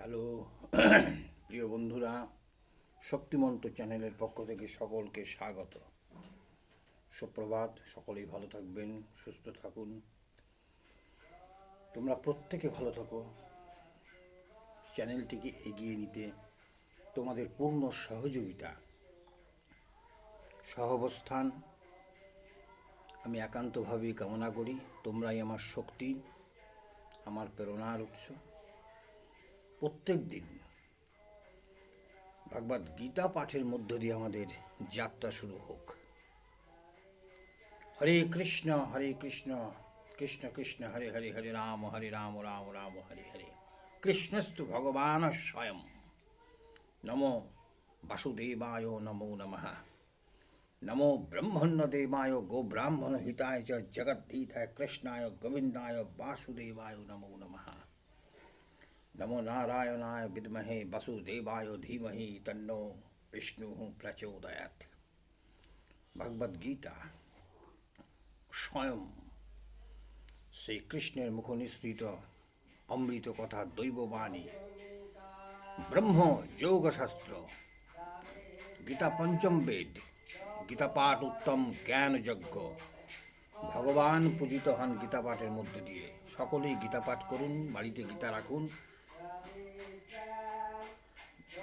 Hello, প্রিয় বন্ধুরা, শক্তিমন্ত চ্যানেলের পক্ষ থেকে সকলকে স্বাগত। সুপ্রভাত, সকলেই ভালো থাকবেন, সুস্থ থাকুন। তোমরা প্রত্যেকে ভালো থাকো। চ্যানেলটিকে এগিয়ে নিতে তোমাদের পূর্ণ সহযোগিতা। সহাবস্থান, আমি একান্তভাবেই কামনা করি। তোমরাই আমার শক্তি, আমার প্রেরণার উৎস। প্রত্যেক দিন ভগবদ গীতা পাঠের মধ্য দিয়ে আমাদের যাত্রা শুরু হোক হরে কৃষ্ণ হরে কৃষ্ণ কৃষ্ণ কৃষ্ণ হরে হরে হরে রাম হরে রাম রাম রাম হরে হরে কৃষ্ণস্তু ভগবান স্বয়ং নমো বাসুদেবায় নমো নমঃ নমো ব্রহ্মণ্যদেবায় গোব্রাহ্মণ হিতায় চ জগদ্ধিতায় কৃষ্ণায় গোবিন্দায় বাসুদেবায় নমো নমঃ नमो नारायणाय विद्महे वसुदेवाय धीमहि तन्नो विष्णु प्रचोदयात ভগবদ গীতা স্বয়ং শ্রীকৃষ্ণের মুখ নিঃসৃত অমৃত কথা দৈববাণী ব্রহ্ম যোগশাস্ত্র গীতা পঞ্চম বেদ গীতা পাঠ উত্তম জ্ঞান যজ্ঞ ভগবান পূজিত হন গীতা পাঠের মধ্যে দিয়ে সকলেই গীতা পাঠ করুন বাড়িতে গীতা রাখুন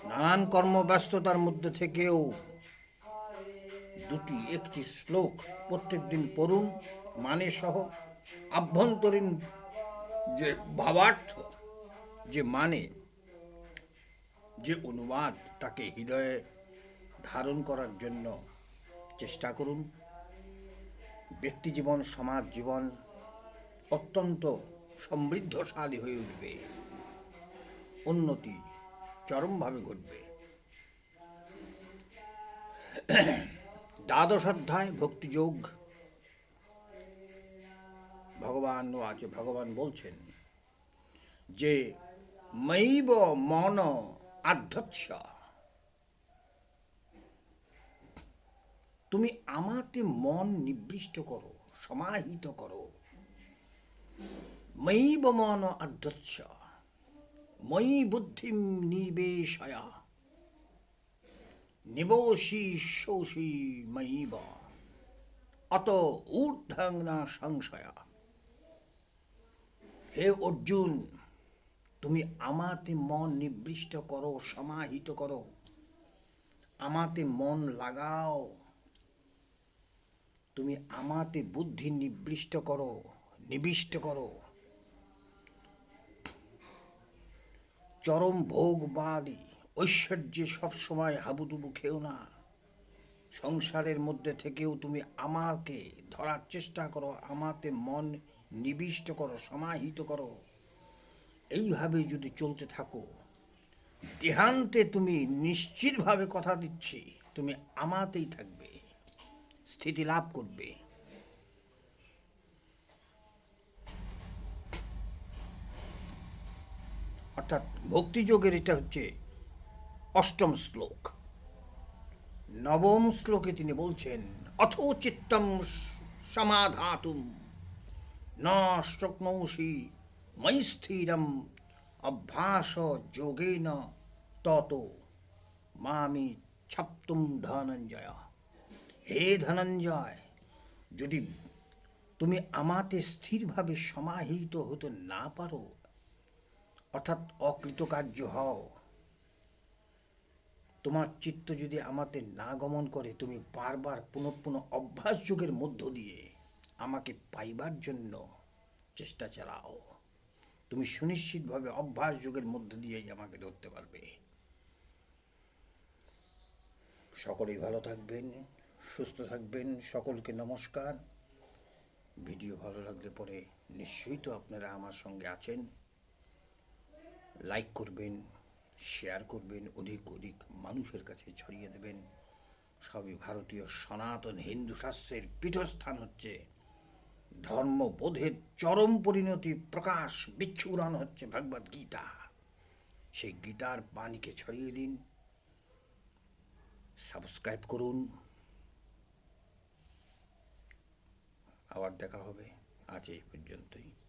নানান কর্মব্যস্ততার মধ্যে থেকেও দুটি, একটি শ্লোক প্রত্যেক দিন পড়ুন মানে সহ আভ্যন্তরীণ যে ভাবার্থ, যে মানে যে অনুবাদ তাকে হৃদয়ে ধারণ করার জন্য চেষ্টা করুন। ব্যক্তি জীবন, সমাজ জীবন অত্যন্ত সমৃদ্ধশালী হয়ে উঠবে। উন্নতি চরমভাবে ঘটবে। দ্বাদশ অধ্যায়, ভক্তিযোগ। ভগবান আছে, ভগবান বলছেন যে, মৈব মন আধ্যক্ষ তুমি আমাতে মন নিবৃষ্ট করো, সমাহিত করো। মৈব মন আধ্যক্ষ ময়ি বুদ্ধিম নিবেশয়া। নিবসি শোষি ময়িব অত ঊর্ধ্বং সংশয়া। হে অর্জুন, তুমি আমাতে মন নিবৃষ্ট করো, সমাহিত করো। আমাতে মন লাগাও। তুমি আমাতে বুদ্ধি নিবৃষ্ট করো, নিবিষ্ট করো। চরম ভোগবাদী ঐশ্বর্যে সবসময় হাবুডুবু খেও না। সংসারের মধ্যে থেকেও তুমি আমাকে ধরার চেষ্টা করো, আমাতে মন নিবিষ্ট করো, সমাহিত করো। এইভাবে যদি চলতে থাকো, দেহান্তে তুমি নিশ্চিতভাবে কথা দিচ্ছি, তুমি আমাতেই থাকবে, স্থিতি লাভ করবে। অর্থাৎ ভক্তিযোগের এটা হচ্ছে অষ্টম শ্লোক। নবম শ্লোকে তিনি বলছেন, অথ চিত্তম সমাধাতুম, ন শক্নৌষি ময়ি স্থিরম, অভ্যাস যোগেন তত মামি ছাপ্তুম ধনঞ্জয়। হে ধনঞ্জয়, যদি তুমি আমাতে স্থিরভাবে সমাহিত হতে না পারো অর্থাৎ অকৃতকার্য হও। তোমার চিত্ত যদি আমাতে না গমন করে, তুমি বারবার পুনঃ পুনঃ অভ্যাস যুগের মধ্য দিয়ে আমাকে পাইবার জন্য চেষ্টা চালাও। তুমি সুনিশ্চিতভাবে অভ্যাস যুগের মধ্য দিয়েই আমাকে ধরতে পারবে। সকলেই ভালো থাকবেন, সুস্থ থাকবেন, সকলকে নমস্কার। ভিডিও ভালো লাগলে পরে নিশ্চয়ই তো আপনারা আমার সঙ্গে আছেন। লাইক করবেন শেয়ার করবেন, অধিক অধিক মানুষের কাছে ছড়িয়ে দেবেন। সবই ভারতীয় সনাতন হিন্দু শাস্ত্রের পীঠস্থান হচ্ছে। ধর্মবোধের চরম পরিণতি প্রকাশ বিচ্ছুরণ হচ্ছে ভগবদ গীতা। সেই গীতার বাণীকে ছড়িয়ে দিন। সাবস্ক্রাইব করুন। আবার দেখা হবে। আজ এই পর্যন্তই।